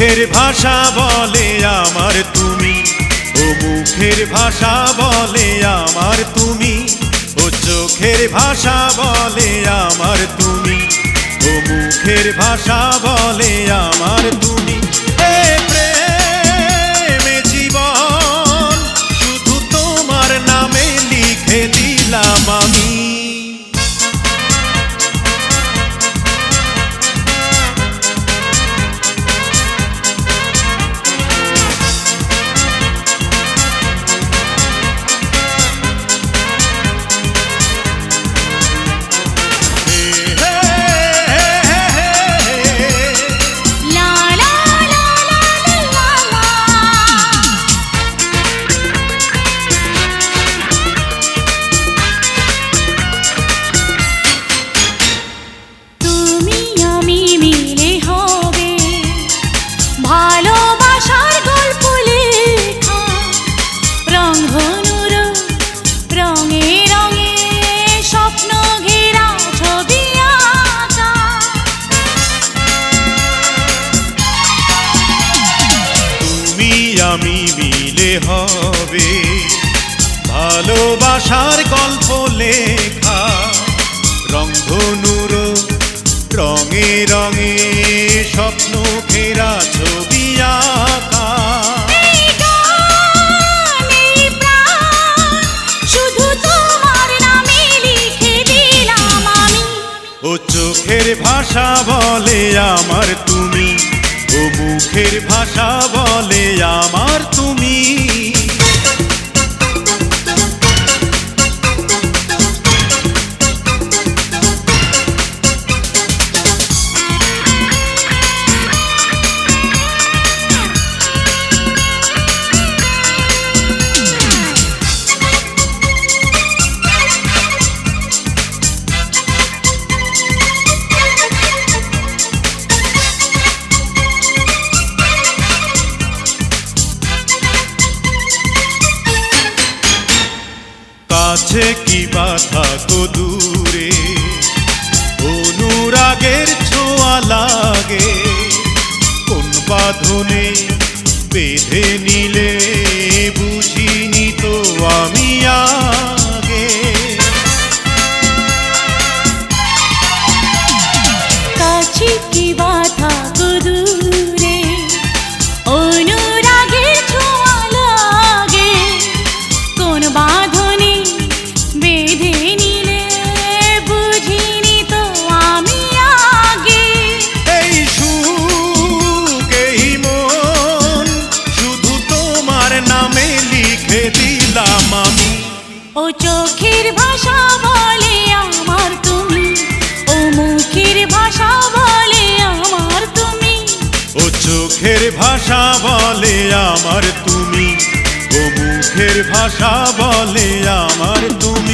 মুখের ভাষা বলে আমার তুমি। ও মুখের ভাষা বলে আমার তুমি। ও চোখের ভাষা বলে আমার তুমি। ও মুখের ভাষা বলে আমার তুমি। হবে ভালোবাসার গল্প লেখা রংধনুর রঙে রঙে স্বপ্ন ঘেরা ছবি আঁকা। ও চোখের ভাষা বলে আমার তুমি ও মুখের ভাষা কাছে কি বা থাকো দূরে? অনুরাগের ছোঁয়া লাগে। কোন বাঁধনে বেঁধে নিলে বুঝিনি মুখের ভাষা বলে আমার তুমি ও মুখের ভাষা বলে আমার তুমি।